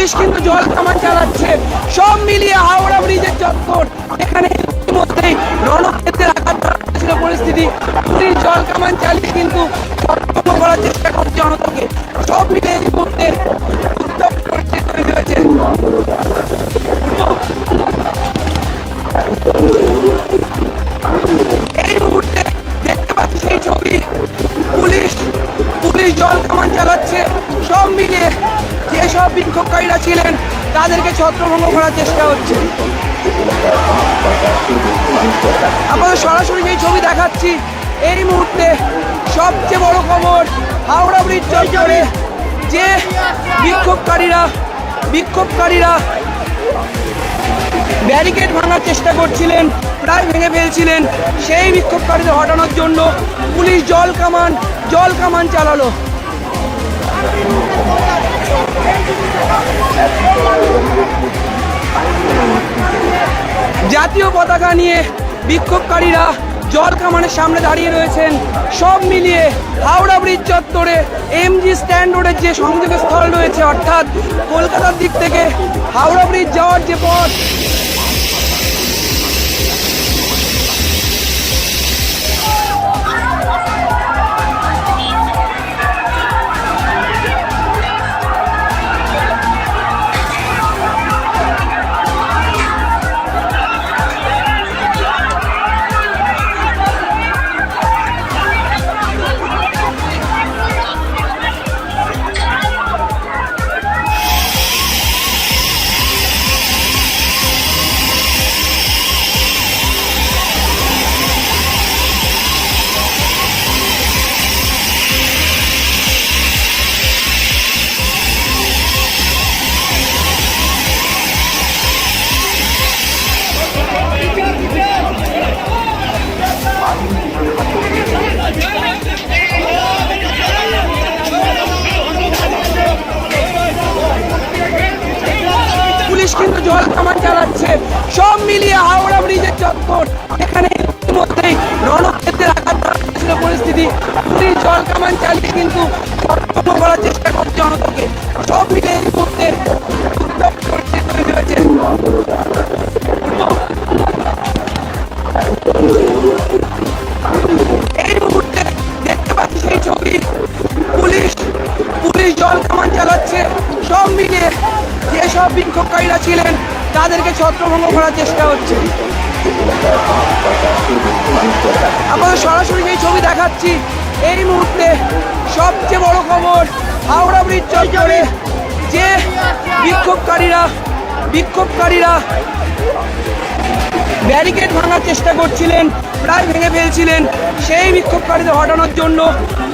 Police কিন্তু জল কামান চালাচ্ছে। সব মিলিয়ে হাওড়া ব্রিজের চত্বর। এখানে ইতিমধ্যেই রণক্ষেত্রের আঘাত ছিল পরিস্থিতি। পুলিশ জল কামান চালিয়ে কিন্তু ছত্রভঙ্গ করার চেষ্টা করছে জনতাকে। সব মিলিয়ে এই মুহূর্তে হয়েছে। এই যেসব বিক্ষোভকারীরা ছিলেন, তাদেরকে ছত্রভঙ্গ করার চেষ্টা হচ্ছে। আপনাদের সরাসরি সেই ছবি দেখাচ্ছি, এই মুহূর্তে সবচেয়ে বড় খবর হাওড়া ব্রিজ চত্বরে যে বিক্ষোভকারীরা বিক্ষোভকারীরা ব্যারিকেড ভাঙার চেষ্টা করছিলেন, প্রায় ভেঙে ফেলছিলেন, সেই বিক্ষোভকারীদের হটানোর জন্য পুলিশ জল কামান জল কামান চালালো। জাতীয় পতাকা নিয়ে বিক্ষোভকারীরা জল কামানের সামনে দাঁড়িয়ে রয়েছেন। সব মিলিয়ে হাওড়া ব্রিজ চত্বরে এমজি স্ট্যান্ড রোডের যে সংযোগ স্থল রয়েছে, অর্থাৎ কলকাতার দিক থেকে হাওড়া ব্রিজ যাওয়ার যে পথ পুলিশ কিন্তু জল কামান চালাচ্ছে। সব মিলিয়ে হাওড়া ব্রিজের চত্বর। এখানে ইতিমধ্যেই রণক্ষেত্রের আঘাত ছিল পরিস্থিতি। পুলিশ জল কামান চালিয়ে কিন্তু সক্ষম করার চেষ্টা করছে জনতাকে। সব মিলিয়ে এই মুহূর্তে হয়েছে। কামান চালাচ্ছে সব মিলিয়ে যেসব বিক্ষোভকারীরা ছিলেন, তাদেরকে ছত্রভঙ্গ করার চেষ্টা হচ্ছে। আপনাদের সরাসরি সেই ছবি দেখাচ্ছি, এই মুহূর্তে সবচেয়ে বড় খবর হাওড়া ব্রিজ চত্বরে যে বিক্ষোভকারীরা বিক্ষোভকারীরা ব্যারিকেড ভাঙার চেষ্টা করছিলেন, প্রায় ভেঙে ফেলছিলেন, সেই বিক্ষোভকারীদের হটানোর জন্য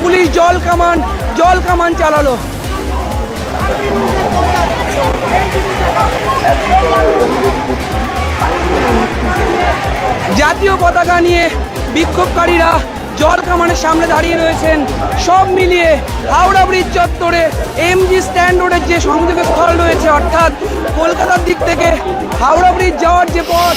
পুলিশ জল কামান জল কামান চালালো। জাতীয় পতাকা নিয়ে বিক্ষোভকারীরা জল কামানের সামনে দাঁড়িয়ে রয়েছেন। সব মিলিয়ে হাওড়া ব্রিজ চত্বরে এমজি স্ট্যান্ড রোডের যে সংযোগ স্থল রয়েছে, অর্থাৎ কলকাতার দিক থেকে হাওড়া ব্রিজ যাওয়ার যে পথ